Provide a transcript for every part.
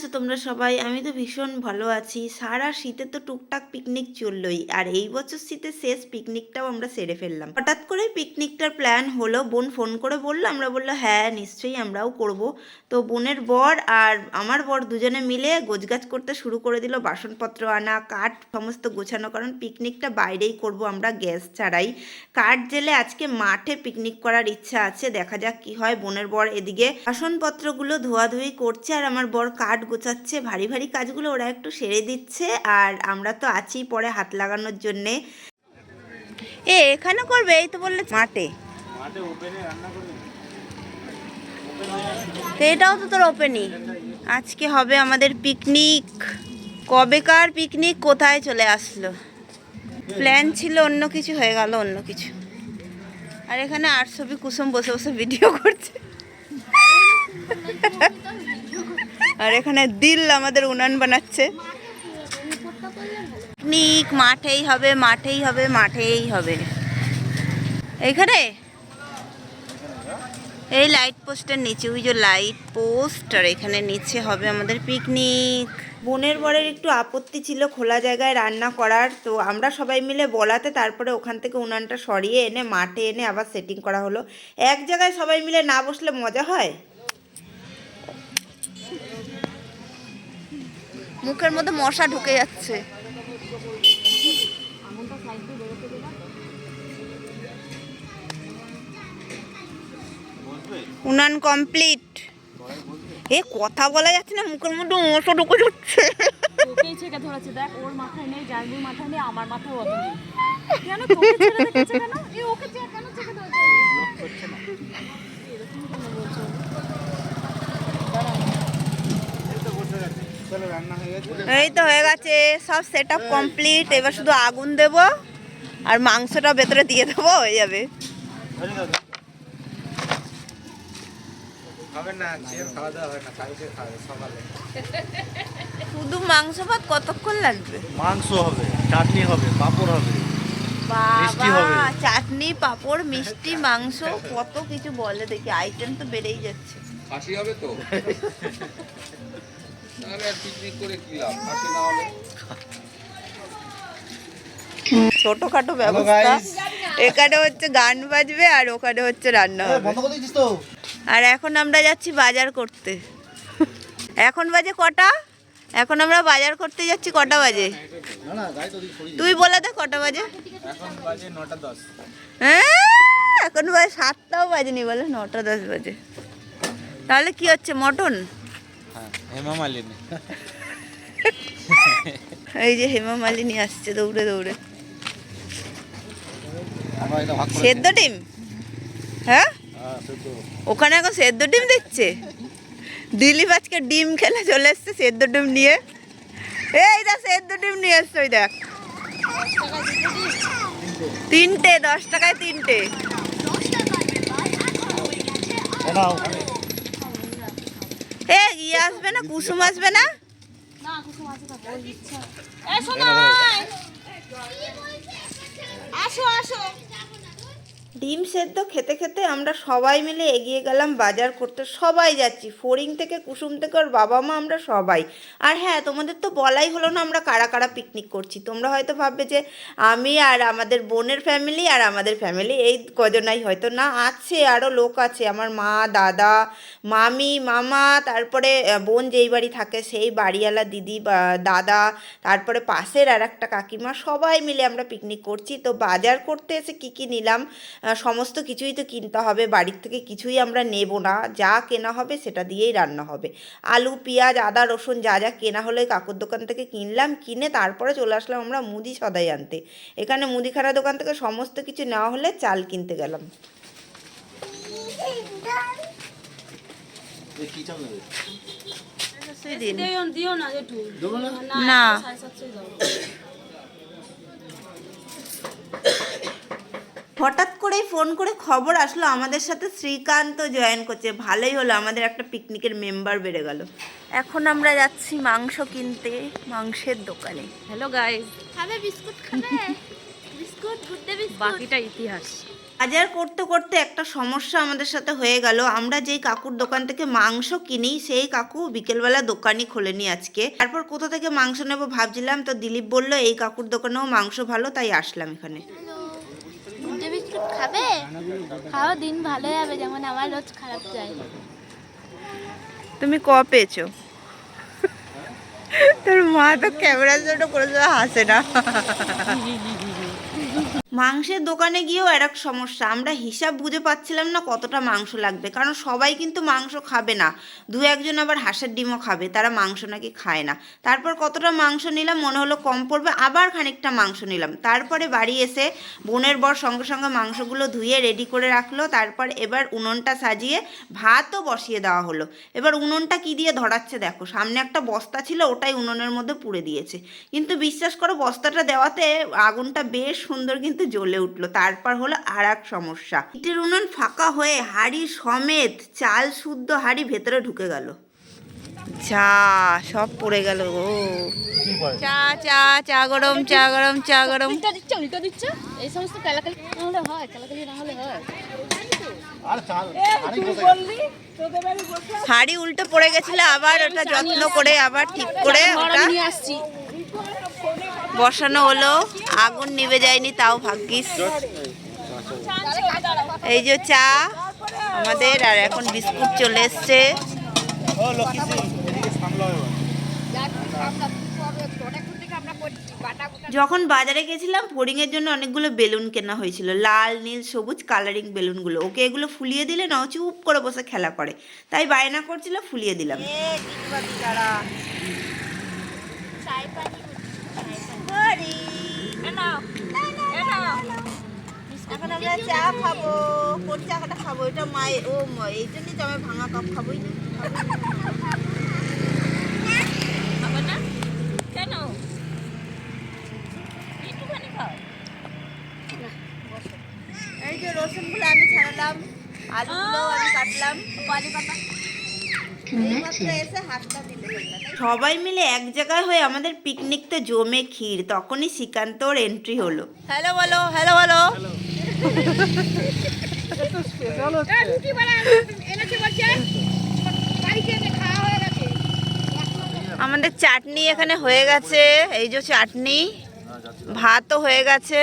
আছো, তোমরা সবাই। আমি তো ভীষণ ভালো আছি। সারা শীতে তো টুকটাক পিকনিক চললোই। আর এই বছর শীতে শেষ পিকনিকটাও আমরা সেরে ফেললাম। হঠাৎ করে পিকনিকটার প্ল্যান হলো। বোন ফোন করে বলল, আমরা বলল হ্যাঁ নিশ্চয়ই আমরাও করব। তো বোনের বর আর আমার বর দুজনে মিলে গোছগাছ করতে শুরু করে দিল। বাসনপত্র আনা, কাঠ সমস্ত গোছানো, কারণ পিকনিকটা বাইরেই করব আমরা গ্যাস ছাড়াই। কাঠ জেলে আজকে মাঠে পিকনিক করার ইচ্ছা আছে। দেখা যাক কি হয়। বোনের বর এদিকে বাসনপত্রগুলো ধোয়াধুয়ি করছে আর আমার বর কাঠ গোছাচ্ছে ভারী ভারী কাজগুলো ওরা একটু সেরে দিচ্ছে আর আমরা তো আছি পরে হাত লাগানোর জন্যে। এ এখানে করবে এই তো বললে মাঠে। তো এটাও তো তোর ওপেনই আজকে হবে আমাদের পিকনিক কবেকার পিকনিক কোথায় চলে আসলো? প্ল্যান ছিল অন্য কিছু হয়ে গেল অন্য কিছু। আর এখানে আর ছবি কুসুম বসে বসে ভিডিও করছে। আর এখানে দিল আমাদের উনান বানাচ্ছে। পিকনিক মাঠেই হবে মাঠেই হবে মাঠেই হবে। এইখানে এই লাইট পোস্টের নিচে ওই যে লাইট পোস্ট আর এখানে নিচে হবে আমাদের পিকনিক। বোনের বরের একটু আপত্তি ছিল খোলা জায়গায় রান্না করার তো আমরা সবাই মিলে বলাতে তারপরে ওখান থেকে উনানটা সরিয়ে এনে মাঠে এনে আবার সেটিং করা হলো। এক জায়গায় সবাই মিলে না বসলে মজা হয়? মুখের মধ্যে মশা ঢুকে যাচ্ছে। উনান কমপ্লিট। এ, কথা বলা যাচ্ছে না, মুখের মধ্যে মশা ঢুকে যাচ্ছে। দেখ, ওর মাথায় নেই আমার কেন ওকে কেন ধরেছে এরকম কেন বলছো? এই তো হয়ে গেছে সব সেট আপ কমপ্লিট এবার শুধু আগুন দেব আর মাংসটা ভেতরে দিয়ে দেবো হয়ে যাবে। শুধু মাংস ভাত কতক্ষণ লাগবে? মাংস হবে চাটনি হবে পাঁপড় হবে বাবা চাটনি পাঁপড় মিষ্টি মাংস কত কিছু বলে দেখি আইটেম তো বেড়েই যাচ্ছে। হবে তো? ছোটখাটো ব্যবস্থা। এখানে হচ্ছে গান বাজবে আর ওখানে হচ্ছে রান্না হবে। আর এখন আমরা যাচ্ছি বাজার করতে। এখন বাজে কটা? এখন আমরা বাজার করতে যাচ্ছি কটা বাজে? তুই বলে দে কটা বাজে? এখন বাজে হ্যাঁ এখন বাজে সাতটাও বাজেনি বলে নটা দশ বাজে। তাহলে কি হচ্ছে মটন? হেমা মালিনী। এই যে হেমা মালিনী আসছে দৌড়ে দৌড়ে। আমরা এটা ভাগ করে সেদ্ধ ডিম? হ্যাঁ? হ্যাঁ ওখানে এখন সেদ্ধ ডিম দিচ্ছে দিলীপ আজকে ডিম খেলে চলে এসছে সেদ্ধ ডিম নিয়ে। এই দেখ সেদ্ধ ডিম নিয়ে এসছে ওই দেখ। তিনটে দশ টাকায় তিনটে। এ ইয়ে আসবে না? কুসুম আসবে না? আসো আসো। ডিম সেদ্ধ খেতে খেতে আমরা সবাই মিলে এগিয়ে গেলাম বাজার করতে। সবাই যাচ্ছি। ফড়িং থেকে কুসুম থেকে ওর বাবা মা আমরা সবাই। আর হ্যাঁ তোমাদের তো বলাই হলো না আমরা কারা কারা পিকনিক করছি। তোমরা হয়তো ভাববে যে আমি আর আমাদের বোনের ফ্যামিলি আর আমাদের ফ্যামিলি এই কজনাই হয়তো। না, আছে আরও লোক আছে। আমার মা, দাদা, মামি, মামা, তারপরে বোন যেই বাড়ি থাকে সেই বাড়িওয়ালা দিদি দাদা, তারপরে পাশের আর একটা কাকিমা সবাই মিলে আমরা পিকনিক করছি। তো বাজার করতে এসে কী কী নিলাম? সমস্ত কিছুই তো কিনতে হবে বাড়ির থেকে কিছুই আমরা নেব না যা কেনা হবে সেটা দিয়েই রান্না হবে। আলু পেঁয়াজ আদা রসুন যা যা কেনা হলে কাকুর দোকান থেকে কিনলাম কিনে তারপরে চলে আসলাম আমরা মুদি সদাই আনতে। এখানে মুদিখানা দোকান থেকে সমস্ত কিছু নেওয়া হলে চাল কিনতে গেলাম। না একটু দেবো না না সাড়ে সাতশোই দাও হঠাৎ করেই ফোন করে খবর আসলো আমাদের সাথে শ্রীকান্ত জয়েন করছে। ভালোই হলো আমাদের একটা পিকনিকের মেম্বার বেড়ে গেল। এখন আমরা যাচ্ছি মাংস কিনতে মাংসের দোকানে। হ্যালো গাইস খাবে বিস্কুট খাবে? বিস্কুট বাকিটা ইতিহাস। বাজার করতে করতে একটা সমস্যা আমাদের সাথে হয়ে গেল। আমরা যেই কাকুর দোকান থেকে মাংস কিনি সেই কাকু বিকেলবেলা দোকানই খোলেনি আজকে। তারপর কোথা থেকে মাংস নেব ভাবছিলাম তো দিলীপ বলল এই কাকুর দোকানেও মাংস ভালো তাই আসলাম এখানে। খাবে? খাও দিন ভালো যাবে, যেমন আমার রোজ খারাপ যায়। তুমি ক পেয়েছ? তোর মা তো ক্যামেরা জন্য করে হাসে না। মাংসের দোকানে গিয়েও আর এক সমস্যা, আমরা হিসাব বুঝে পাচ্ছিলাম না কতটা মাংস লাগবে, কারণ সবাই কিন্তু মাংস খাবে না, দু একজন আবার হাঁসের ডিমও খাবে, তারা মাংস নাকি খায় না। তারপর কতটা মাংস নিলাম মনে হলো কম পড়বে, আবার খানিকটা মাংস নিলাম, তারপরে বাড়ি এসে বোনের বর সঙ্গে সঙ্গে মাংসগুলো ধুয়ে রেডি করে রাখল, তারপর এবার উনুনটা সাজিয়ে ভাতও বসিয়ে দেওয়া হলো। এবার উনুনটা কি দিয়ে ধরাচ্ছে দেখো, সামনে একটা বস্তা ছিল, ওটাই উনুনের মধ্যে পুড়ে দিয়েছে। কিন্তু বিশ্বাস করো, বস্তাটা দেওয়াতে আগুনটা বেশ সুন্দর কিন্তু জ্বলে উঠল। তারপর হলো আর এক সমস্যা। ইটের উনুন ফাঁকা হয়ে হাড়ি সমেত চাল শুদ্ধ হাড়ি ভেতরে ঢুকে গেল। চা সব পড়ে গেল ও চা চা চা গরম চা গরম চা গরম। উল্টা দিচ্ছে উল্টা দিচ্ছে? এই সমস্ত কালাকালি না হলে হয় কালাকালি না হলে হয়। হাড়ি উল্টো পড়ে গেছিল আবার ওটা যত্ন করে আবার ঠিক করে ওটা নিয়ে আসছি। বসানো হলো, আগুন নিভে যায়নি, তাও ভাগ্যিস। এই যে চা আমাদের, আর এখন বিস্কুট চলে এসছে। যখন বাজারে গেছিলাম ফড়িংয়ের জন্য অনেকগুলো বেলুন কেনা হয়েছিল। লাল, নীল, সবুজ কালারিং বেলুনগুলো। ওকে এগুলো ফুলিয়ে দিলে না চুপ করে বসে খেলা করে। তাই বায়না করছিল, ফুলিয়ে দিলাম। আমরা চা খাব কোন চাটা খাব এটা মায়ের ও মা- এই জন্যই তো আমি ভাঙা কাপ খাবোই না। কেন? একটুখানি খাও। এই যে রসুনগুলো আমি ছাড়ালাম আলুগুলো আমি কাটলাম। সবাই মিলে এক জায়গায় হয়ে আমাদের পিকনিক তো জমে ক্ষীর তখনই শ্রীকান্ত ওর এন্ট্রি হলো। হ্যালো বলো হ্যালো বলো। আমাদের চাটনি এখানে হয়ে গেছে। এই যে চাটনি, ভাতও হয়ে গেছে।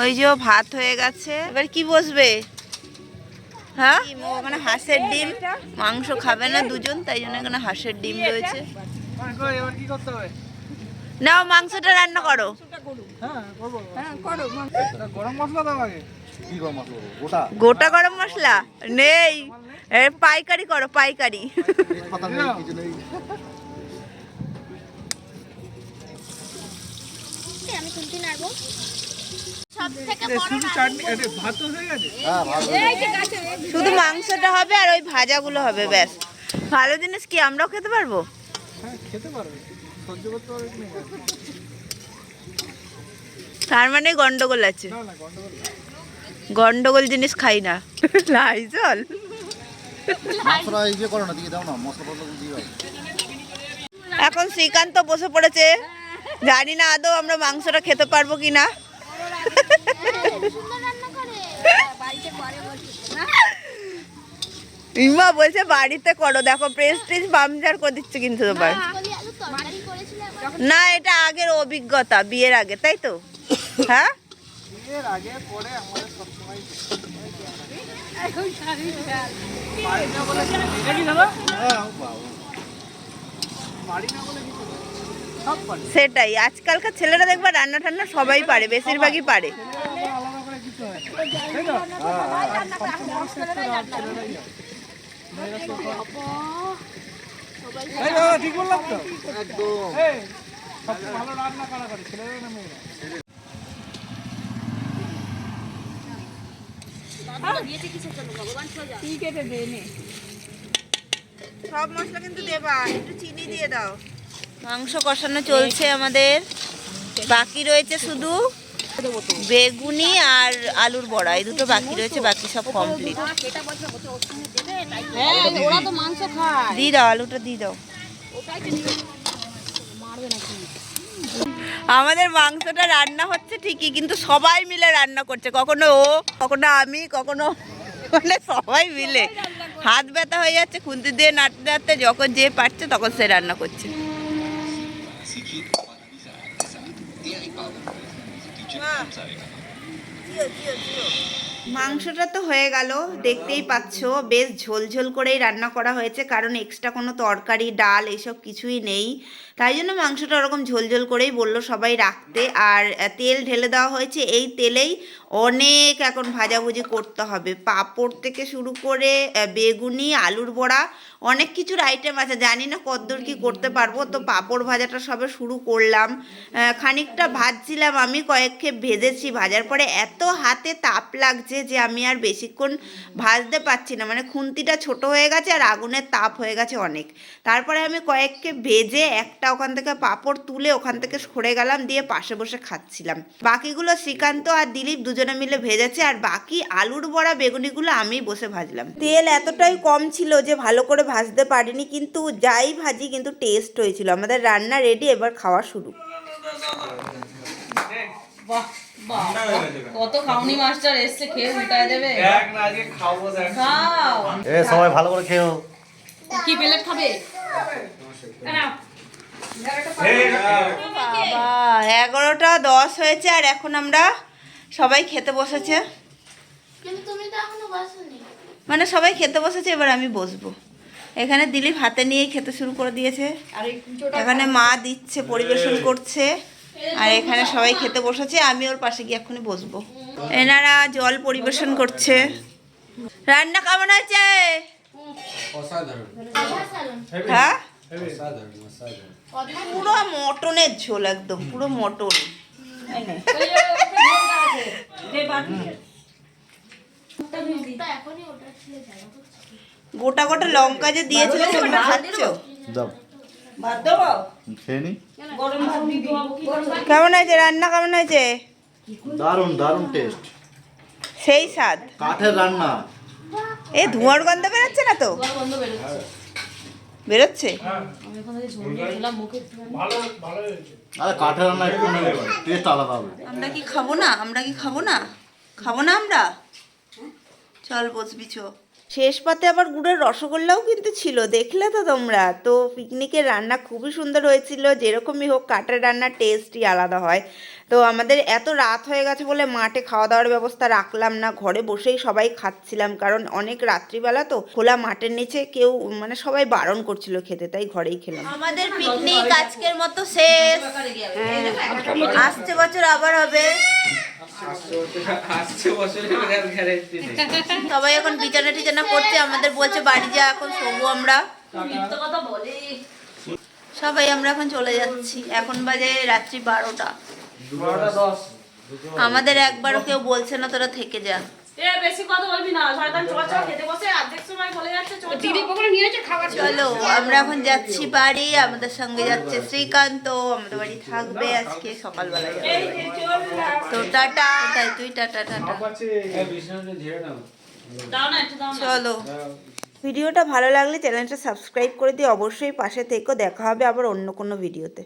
ওই যে ভাত হয়ে গেছে। এবার কি বসবে? হ্যাঁ? ওখানে হাঁসের ডিম। মাংস খাবে না দুজন, তাই জন্য এখানে হাঁসের ডিম রয়েছে। এবার কি করতে হবে? নাও, মাংসটা রান্না করো। গোটা গরম মশলা? নেই। পাইকারি করো, পাইকারি। শুধু মাংসটা হবে আর ওই ভাজাগুলো হবে, ব্যাস। ভালো জিনিস কি আমরাও খেতে পারব খেতে পারবে? সহ্য করতে পারবে কি তার মানে গন্ডগোল আছে। না না গন্ডগোল জিনিস খাই না। দিয়ে দাও এখন শ্রীকান্ত বসে পড়েছে। জানি না আদৌ আমরা মাংসটা খেতে পারব কি না। সুন্দর রান্না করে বাড়িতে করে বলছি ইমা বলছে বাড়িতে করো দেখো প্রেস্টিজ বামজার করে দিচ্ছে কিন্তু তোমার বলি আলু তরকারি করেছিল একবার না এটা আগের অভিজ্ঞতা বিয়ের আগে তাই তো? হ্যাঁ? এর আগে পরে আমাদের সবসময় হ্যাঁ, সেটাই আজকালকার ছেলেরা দেখবা রান্না টান্না সবাই পারে বেশিরভাগই পারে। ছেলেরা আলাদা করে কিছু হয়। ঠিক বললাম তো? সবচেয়ে ভালো রান্না কারা করে ছেলেরা না মেয়েরা? সব মশলা কিন্তু দেবা একটু চিনি দিয়ে দাও। মাংস কষানো চলছে আমাদের। বাকি রয়েছে শুধু বেগুনি আর আলুর বড়া এই দুটো বাকি রয়েছে বাকি সব কমপ্লিট হ্যাঁ ওরা তো মাংস খায়। দিয়ে দাও আলুটা দিয়ে দাও। আমাদের মাংসটা রান্না হচ্ছে ঠিকই কিন্তু সবাই মিলে রান্না করছে। কখনো ও কখনো আমি কখনো মানে সবাই মিলে। হাত ব্যথা হয়ে যাচ্ছে খুন্তি দিয়ে নাড়তে নাড়তে যখন যে পারছে তখন সে রান্না করছে। মাংসটা তো হয়ে গেল, দেখতেই পাচ্ছ, বেশ ঝোল ঝোল করেই রান্না করা হয়েছে, কারণ এক্সট্রা কোনো তরকারি, ডাল এসব কিছুই নেই। তাই জন্য মাংসটা ওরকম ঝোল ঝোল করেই বলল সবাই রাখতে। আর তেল ঢেলে দেওয়া হয়েছে, এই তেলেই অনেক এখন ভাজাভুজি করতে হবে। পাঁপড় থেকে শুরু করে বেগুনি, আলুর বড়া, অনেক কিছুর আইটেম আছে। জানি না কতদূর কি করতে পারব। তো পাঁপড় ভাজাটা সবে শুরু করলাম। খানিকটা ভাজছিলাম আমি, কয়েক খেপ ভেজেছি। ভাজার পরে এত হাতে তাপ লাগছে যে আমি আর বেশিক্ষণ ভাজতে পারছি না। মানে খুন্তিটা ছোট হয়ে গেছে আর আগুনের তাপ হয়ে গেছে অনেক। তারপরে আমি কয়েক খেপ ভেজে একটা ওখান থেকে পাঁপড় তুলে ওখান থেকে সরে গেলাম, দিয়ে পাশে বসে খাচ্ছিলাম। বাকিগুলো শ্রীকান্ত আর দিলীপ দুজনে মিলে ভেজেছে আর বাকি আলুর বড়া বেগুনিগুলো আমি বসে ভাজলাম। তেল এতটাই কম ছিল যে ভালো করে ভাজতে পারিনি কিন্তু যাই ভাজি কিন্তু টেস্ট হয়েছিল। আমাদের রান্না রেডি এবার খাওয়া শুরু। বাহ বাহ কত খাউনি মাস্টার এসছে খেয়ে উল্টায় দেবে। দেখ না আজকে খাব দেখ। খাও এ সবাই ভালো করে খেও কি প্লেট খাবে? এগারোটা দশ হয়েছে আর এখন আমরা সবাই খেতে বসেছে। কিন্তু তুমি তো এখনও বসনি। মানে সবাই খেতে বসেছে এবার আমি বসবো। এখানে দিলীপ হাতে নিয়েই খেতে শুরু করে দিয়েছে। এখানে মা দিচ্ছে পরিবেশন করছে। আর এখানে সবাই খেতে বসেছে আমি ওর পাশে গিয়ে এক্ষুনি বসবো। এনারা জল পরিবেশন করছে। রান্না কেমন হয়েছে? হ্যাঁ? পুরো মটনের ঝোল একদম পুরো মটন এই নে। তা এখনই ওটা ছিল যাই গোটা গোটা লঙ্কা যে দিয়েছিল সেগুলো খাচ্ছ? কেমন হয়েছে রান্না? কেমন হয়েছে? দারুণ দারুণ টেস্ট সেই স্বাদ। কাঠের রান্না। এই ধোঁয়ার গন্ধ বেরোচ্ছে না তো? বেরোচ্ছে। আরে কাঠের রান্না একটু টেস্ট আলাদা হবে। আমরা কি খাব না? আমরা কি খাব না? খাব না আমরা? চল বসবি চো শেষ পাতে আবার গুড়ের রসগোল্লাও কিন্তু ছিল দেখলে তো তোমরা। তো পিকনিকের রান্না খুবই সুন্দর হয়েছিল যেরকমই হোক কাঠের রান্নার টেস্টই আলাদা হয়। তো আমাদের এত রাত হয়ে গেছে বলে মাঠে খাওয়া দাওয়ার ব্যবস্থা রাখলাম না ঘরে বসেই সবাই খাচ্ছিলাম কারণ অনেক রাত্রিবেলা তো খোলা মাঠের নিচে কেউ মানে সবাই বারণ করছিল খেতে তাই ঘরেই খেলাম। আমাদের পিকনিক আজকের মতো শেষ। আসছে বছর আবার হবে। সবাই এখন বিছানা টিছানা করছে আমাদের বলছে বাড়ি যা এখন শোবো আমরা। সবাই আমরা এখন চলে যাচ্ছি। এখন বাজে রাত্রি বারোটা। বারোটা আমাদের একবারও কেউ বলছে না তোরা থেকে যা। এ বেশি কথা বলবি না শয়তান চল চল খেতে বসে অর্ধেক সময় বলে যাচ্ছে চল দিদি চলো আমরা এখন যাচ্ছি বাড়ি আমাদের সঙ্গে যাচ্ছে শ্রীকান্ত আমাদের বাড়ি থাকবে আজকে সকালবেলা তো টাটা তাই তুই টাটা টাটা। বিষ্ণু ঝেড়ে নাও। দাও না একটু দাও না। চলো। ভিডিওটা ভালো লাগলে চ্যানেলটা সাবস্ক্রাইব করে দিয়ে অবশ্যই পাশে থেকো দেখা হবে আবার অন্য কোনো ভিডিওতে।